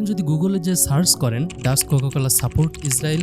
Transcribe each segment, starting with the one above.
আপনি যদি গুগলে যে সার্চ করেন ডাস কোকাকোলা সাপোর্ট ইসরায়েল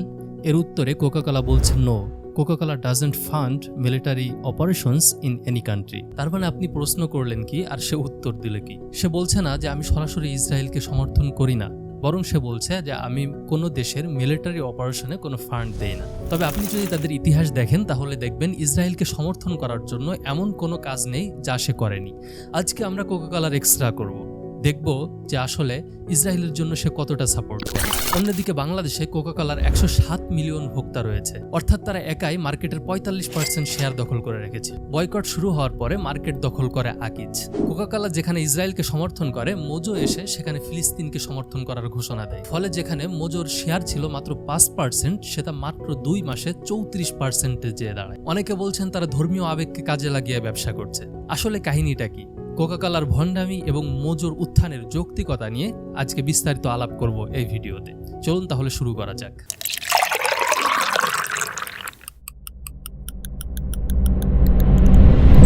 এর উত্তরে কোকাকোলা বলছে no Coca Cola doesn't fund military operations in any country তার মানে আপনি প্রশ্ন করলেন কি, আর সে উত্তর দিল কি? সে বলছে না যে আমি সরাসরি ইসরায়েলকে সমর্থন করি না, বরং সে বলছে যে আমি কোনো দেশের মিলিটারি অপারেশনে কোনো ফান্ড দেই না। তবে আপনি যদি তাদের ইতিহাস দেখেন, তাহলে দেখবেন ইসরায়েলকে সমর্থন করার জন্য এমন কোনো কাজ নেই যা সে করেনি। আজকে আমরা কোকাকোলার এক্সট্রা করব। দেখব যে আসলে ইসরায়েলের জন্য সে কতটা সাপোর্ট করে। অন্যদিকে বাংলাদেশে কোকাকোলার একশো সাত মিলিয়ন ভোক্তা রয়েছে। অর্থাৎ তারা একাই মার্কেটের পঁয়তাল্লিশ পার্সেন্ট শেয়ার দখল করে রেখেছে। বয়কট শুরু হওয়ার পরে মার্কেট দখল করে আকিজ। কোকাকোলা যেখানে ইসরায়েলকে সমর্থন করে মোজো এসে সেখানে ফিলিস্তিনকে সমর্থন করার ঘোষণা দেয়। ফলে যেখানে মোজোর শেয়ার ছিল মাত্র পাঁচ পার্সেন্ট সেটা মাত্র দুই মাসে চৌত্রিশ পার্সেন্টে যেয়ে দাঁড়ায়। অনেকে বলছেন তারা ধর্মীয় আবেগকে কাজে লাগিয়ে ব্যবসা করছে। আসলে কাহিনীটা কি? কোকাকোলার ভণ্ডামি এবং মোজোর উত্থানের যৌক্তিকতা নিয়ে আজকে বিস্তারিত আলাপ করব এই ভিডিওতে। চলুন তাহলে শুরু করা যাক।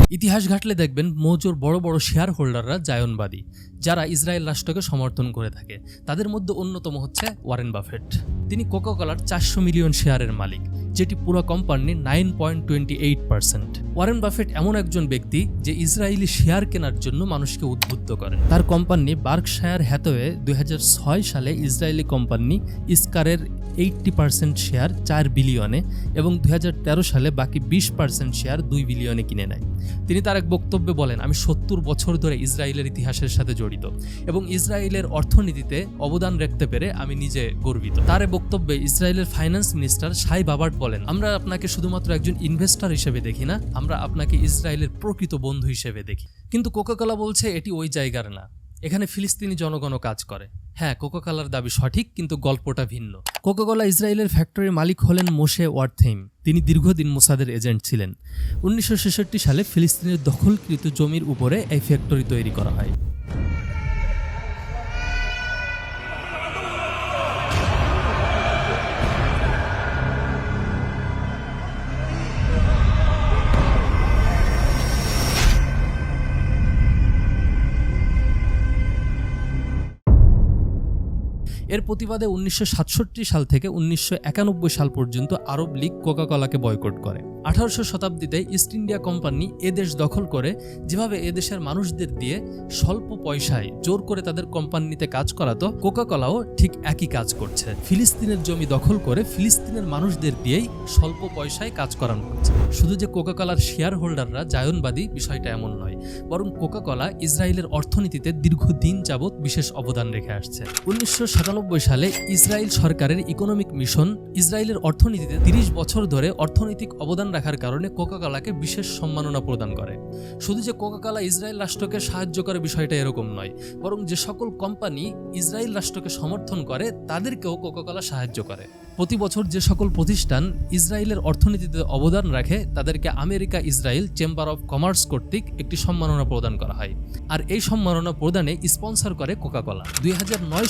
ইতিহাস ঘাটলে দেখবেন মোজোর বড় বড় শেয়ার হোল্ডাররা জায়নবাদী। যারা ইসরায়েল রাষ্ট্রকে সমর্থন করে থাকে। তাদের মধ্যে অন্যতম হচ্ছে ওয়ারেন বাফেট। তিনি কোকাকোলার চারশো মিলিয়ন শেয়ারের মালিক, যেটি পুরো কোম্পানির nine point twenty eight percent. Warren Buffett এমন একজন ব্যক্তি যে ইসরায়েলি শেয়ার কেনার জন্য মানুষকে উদ্বুদ্ধ করে। তার কোম্পানি বার্কশায়ার হ্যাথওয়ে দুই সালে ইসরায়েলি কোম্পানি ইস্কারের এইটটি পার্সেন্ট শেয়ার চার বিলিয়নে এবং দুই হাজার তেরো সালে বাকি বিশ পার্সেন্ট শেয়ার দুই বিলিয়নে কিনে নেয়। তিনি তার এক বক্তব্যে বলেন, আমি সত্তর বছর ধরে ইসরায়েলের ইতিহাসের সাথে জড়িত। এবং ইসরায়েলের অর্থনীতিতে অবদান রাখতে পেরে আমি নিজে গর্বিত। তার বক্তব্যে ইসরায়েলের ফাইন্যান্স মিনিস্টার সাই বাবার্ট বলেন, আমরা আপনাকে শুধুমাত্র একজন ইনভেস্টর হিসেবে দেখি না, আমরা আপনাকে ইসরায়েলের প্রকৃত বন্ধু হিসেবে দেখি। কিন্তু কোকাকোলা বলছে এটি ওই জায়গার না, এখানে ফিলিস্তিনি জনগণও কাজ করে। হ্যাঁ কোকাকোলার দাবি সঠিক, কিন্তু গল্পটা ভিন্ন। কোকাকোলা ইসরায়েলের ফ্যাক্টরির মালিক হলেন মোশে ওয়ার্থেইম। তিনি দীর্ঘদিন মোসাদের এজেন্ট ছিলেন। উনিশশো ছেষট্টি সালে ফিলিস্তিনের দখলকৃত জমির উপরে এই ফ্যাক্টরি তৈরি করা হয়। এর প্রতিবাদে উনিশশো সাতষট্টি সাল থেকে উনিশশো একানব্বই সাল পর্যন্ত আরব লীগ কোকাকোলাকে বয়কট করে। আঠারোশো শতাব্দীতে ইস্ট ইন্ডিয়া কোম্পানি এ দেশ দখল করে, যেভাবে এদেশের মানুষদের দিয়ে স্বল্প পয়সায় জোর করে তাদের কোম্পানিতে কাজ করাতো কোকাকোলাও ঠিক একই কাজ করছে। ফিলিস্তিনের জমি দখল করে ফিলিস্তিনের মানুষদের দিয়েই স্বল্প পয়সায় কাজ করানো হচ্ছে শুধু যে কোকাকোলার শেয়ার হোল্ডাররা জায়নবাদী বিষয়টা এমন নয়, বরং কোকাকোলা ইসরায়েলের অর্থনীতিতে দীর্ঘদিন যাবৎ বিশেষ অবদান রেখে আসছে। উনিশশো সালে ইসরায়েল সরকারের ইকোনমিক মিশন ইসরায়েলের অর্থনীতিতে তিরিশ বছর ধরে অর্থনৈতিক অবদান রাখার কারণে কোকাকালাকে বিশেষ সম্মাননা প্রদান করে। শুধু যে কোকাকালা ইসরায়েল রাষ্ট্রকে সাহায্য করে বিষয়টা এরকম নয়, বরং যে সকল কোম্পানি ইসরায়েল রাষ্ট্রকে সমর্থন করে, তাদেরকেও কোকাকালা সাহায্য করে। প্রতি বছর যে সকল প্রতিষ্ঠান ইসরায়েলের অর্থনীতিতে অবদান রাখে, তাদেরকে America Israel chamber of commerce কর্তৃক একটি সম্মাননা প্রদান করা হয়। আর এই সম্মাননা প্রদানে স্পন্সর করে কোকাকোলা। দুই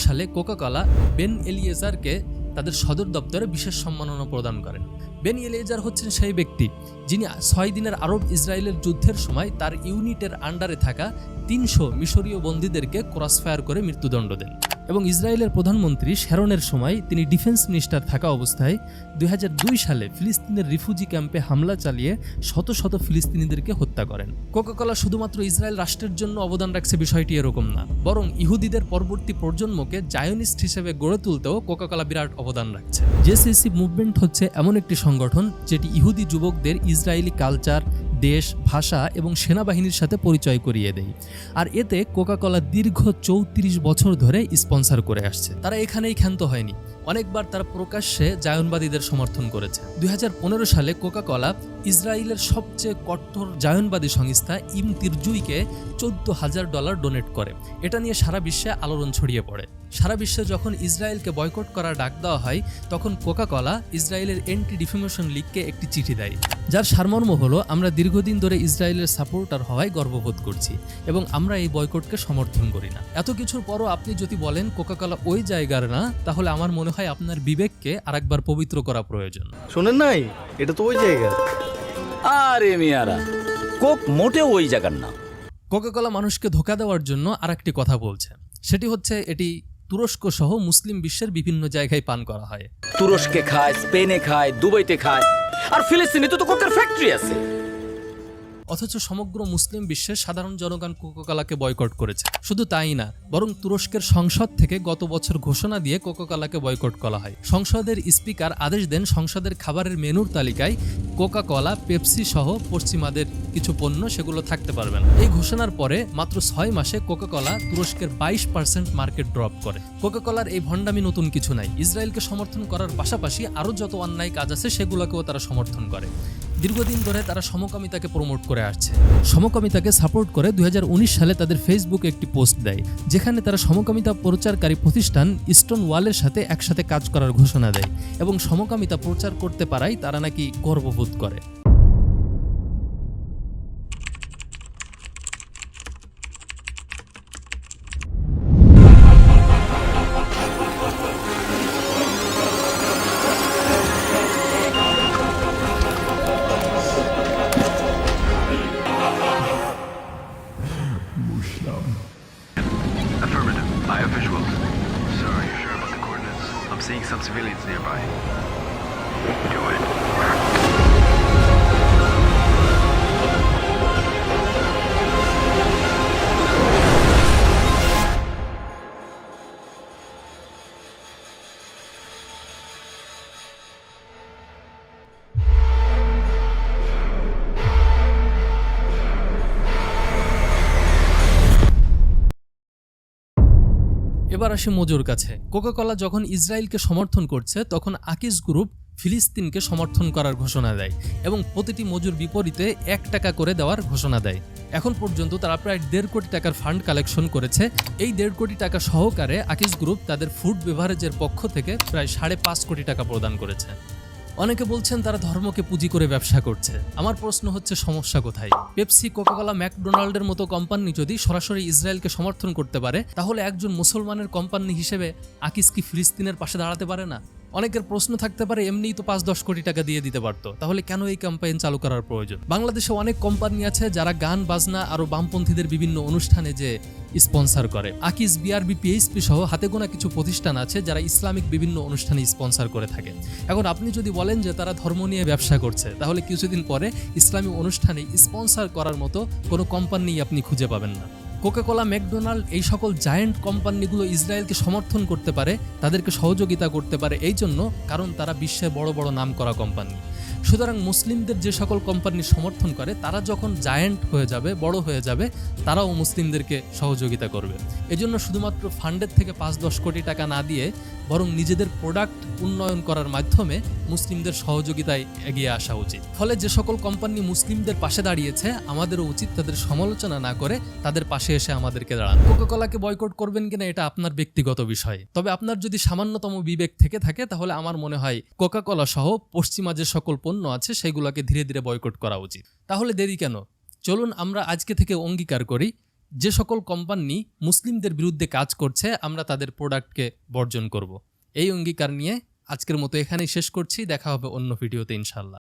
সালে কোকাকোলা বেন এলিয়েজারকে তাদের সদর দপ্তরে বিশেষ সম্মাননা প্রদান করেন। বেন এলিয়েজার হচ্ছেন সেই ব্যক্তি, যিনি ছয় দিনের আরব ইসরায়েলের যুদ্ধের সময় তার ইউনিটের আন্ডারে থাকা তিনশো মিশরীয় বন্দীদেরকে ক্রসফায়ার করে মৃত্যুদণ্ড দেন। এবং ইসরায়েলের প্রধানমন্ত্রী শ্যারনের সময় তিনি ডিফেন্স মিনিস্টার থাকা অবস্থায় দু হাজার দুই সালে ফিলিস্তিনের রিফিউজি ক্যাম্পে হামলা চালিয়ে শত শত ফিলিস্তিনিদেরকে হত্যা করেন। কোকাকোলা শুধুমাত্র ইসরায়েল রাষ্ট্রের জন্য অবদান রাখছে বিষয়টি এরকম না, বরং ইহুদিদের পরবর্তী প্রজন্মকে জায়নিস্ট হিসেবে গড়ে তুলতেও কোকাকোলা বিরাট অবদান রাখছে। জেসিসি মুভমেন্ট হচ্ছে এমন একটি সংগঠন যেটি ইহুদি যুবকদের ইসরায়েলি কালচার দেশ, ভাষা এবং সেনাবাহিনীর সাথে পরিচয় করিয়ে দেয় আর এতে কোকাকোলা দীর্ঘ চৌত্রিশ বছর ধরে স্পন্সর করে আসছে। তারা এখানেই ক্ষান্ত হয়নি। অনেকবার তারা প্রকাশ্যে জায়নবাদীদের সমর্থন করেছে। দুই হাজার পনেরো সালে কোকাকোলা ইসরায়েলের সবচেয়ে কঠোর জায়নবাদী সংস্থা ইম তিরজুইকে চোদ্দ হাজার ডলার ডোনেট করে। এটা নিয়ে সারা বিশ্বে আলোড়ন ছড়িয়ে পড়ে। সারা বিশ্বে যখন ইসরায়েলকে বয়কট করার ডাক দেওয়া হয় তখন কোকাকোলা ইসরায়েলের এন্টি ডিফেমেশন লিগকে একটি চিঠি দেয়। যার সারমর্ম হলো আমরা দীর্ঘদিন ধরে ইসরায়েলের সাপোর্টার হওয়ায় গর্ববোধ করছি এবং আমরা এই বয়কটকে সমর্থন করি না। এত কিছুর পরও আপনি যদি বলেন কোকাকোলা ওই জায়গার না তাহলে আমার মনে হয় আপনার বিবেককে আরেকবার পবিত্র করা প্রয়োজন। শোনেন নাই? এটা তো ওই জায়গা। আরে মিয়ারা কোক মোটেও ওই জায়গার না। কোকাকোলা মানুষকে ধোকা দেওয়ার জন্য আরেকটি কথা বলছে। সেটি হচ্ছে এটি তুরস্ক সহ মুসলিম বিশ্বের বিভিন্ন জায়গায় পান করা হয়। তুরস্কে খায়, স্পেনে খায়, দুবাইতে খায়। আর ফিলিস্তিনে তো কোকের ফ্যাক্টরি আছে। অথচ সমগ্র মুসলিম বিশ্বের সাধারণ জনগণ কোকাকলাকে বয়কট করেছে। শুধু তাই না, বরং তুরস্কের সংসদ থেকে গত বছর ঘোষণা দিয়ে কোকাকলাকে বয়কট করা হয়। সংসদের স্পিকার আদেশ দেন সংসদের খাবারের মেনুর তালিকায় কোকা কলা পেপসি সহ পশ্চিমাদের কিছু পণ্য সেগুলো থাকতে পারবে না। এই ঘোষণার পরে মাত্র ছয় মাসে কোকাকলা তুরস্কের বাইশ পার্সেন্ট মার্কেট ড্রপ করে। কোকাকলার এই ভণ্ডামি নতুন কিছু নাই। ইসরায়েলকে সমর্থন করার পাশাপাশি আরও যত অন্যায় কাজ আছে সেগুলোকেও তারা সমর্থন করে। দীর্ঘদিন ধরে তারা সমকামিতাকে প্রমোট করে আসছে। সমকামিতাকে সাপোর্ট করে দুই হাজার উনিশ সালে তাদের ফেসবুকে একটি পোস্ট দেয়, যেখানে তারা সমকামিতা প্রচারকারী প্রতিষ্ঠান স্টোন ওয়ালের সাথে একসাথে কাজ করার ঘোষণা দেয় এবং সমকামিতা প্রচার করতে পারাই তারা নাকি গর্ববোধ করে। Affirmative. I have visuals. Sir, are you sure about the coordinates? I'm seeing some civilians nearby. Do it. এবার আসে মজুর কাছে। কোকাকোলা যখন ইসরায়েলকে সমর্থন করছে, তখন আকিস গ্রুপ ফিলিস্তিনকে সমর্থন করার ঘোষণা দেয় এবং প্রতিটি মজুর বিপরীতে এক টাকা করে দেওয়ার ঘোষণা দেয়। এখন পর্যন্ত তারা প্রায় দেড় কোটি টাকার ফান্ড কালেকশন করেছে। এই দেড় কোটি টাকা সহকারে আকিস গ্রুপ তাদের ফুড বেভারেজের পক্ষ থেকে প্রায় সাড়ে পাঁচ কোটি টাকা প্রদান করেছে। অনেকে বলছেন তারা ধর্মকে পুঁজি করে ব্যবসা করছে। আমার প্রশ্ন হচ্ছে, সমস্যা কোথায়? পেপসি, কোকাকোলা, ম্যাকডোনাল্ডের মতো কোম্পানি যদি সরাসরি ইসরায়েলকে সমর্থন করতে পারে, তাহলে একজন মুসলমানের কোম্পানি হিসেবে আকিস কি ফিলিস্তিনের পাশে দাঁড়াতে পারে না? অনেকের প্রশ্ন থাকতে পারে, এমনিই তো পাঁচ দশ কোটি টাকা দিয়ে দিতে পারতো। তাহলে কেন এই ক্যাম্পেইন চালু করার প্রয়োজন? বাংলাদেশে অনেক কোম্পানি আছে যারা গান, বাজনা আরও বামপন্থীদের বিভিন্ন অনুষ্ঠানে যে স্পন্সর করে। আকিস বিআরবি পিএইচপি সহ হাতে গোনা কিছু প্রতিষ্ঠান আছে যারা ইসলামিক বিভিন্ন অনুষ্ঠানে স্পন্সর করে থাকে। এখন আপনি যদি বলেন যে তারা ধর্ম নিয়ে ব্যবসা করছে, তাহলে কিছুদিন পরে ইসলামী অনুষ্ঠানে স্পন্সর করার মতো কোনো কোম্পানি আপনি খুঁজে পাবেন না। কোকাকোলা ম্যাকডোনাল্ড এই সকল জায়ান্ট কোম্পানিগুলো ইসরায়েলকে সমর্থন করতে পারে, তাদেরকে সহযোগিতা করতে পারে, এই জন্য কারণ তারা বিশ্বের বড় বড় নাম করা কোম্পানি সুতরাং মুসলিমদের যে সকল কোম্পানি সমর্থন করে, তারা যখন জায়ান্ট হয়ে যাবে, বড় হয়ে যাবে, তারাও মুসলিমদেরকে সহযোগিতা করবে। এজন্য শুধুমাত্র ফান্ডের থেকে পাঁচ দশ কোটি টাকা না দিয়ে বরং নিজেদের প্রোডাক্ট উন্নয়ন করার মাধ্যমে মুসলিমদের সহযোগিতায় এগিয়ে আসা উচিত। ফলে যে সকল কোম্পানি মুসলিমদের পাশে দাঁড়িয়েছে, আমাদেরও উচিত তাদের সমালোচনা না করে তাদের পাশে এসে আমাদেরকে দাঁড়ানো। কোকাকোলাকে বয়কট করবেন কিনা এটা আপনার ব্যক্তিগত বিষয়। তবে আপনার যদি সামান্যতম বিবেক থেকে থাকে, তাহলে আমার মনে হয় কোকাকোলা সহ পশ্চিমা যে সকল পণ্য আছে, সেগুলোকে ধীরে ধীরে বয়কট করা উচিত। তাহলে দেরি কেন? চলুন আমরা আজকে থেকে অঙ্গীকার করি। যে সকল কোম্পানি মুসলিমদের বিরুদ্ধে কাজ করছে, আমরা তাদের প্রোডাক্টকে বর্জন করব। এই অঙ্গীকার নিয়ে আজকের মতো এখানেই শেষ করছি। দেখা হবে অন্য ভিডিওতে ইনশাল্লাহ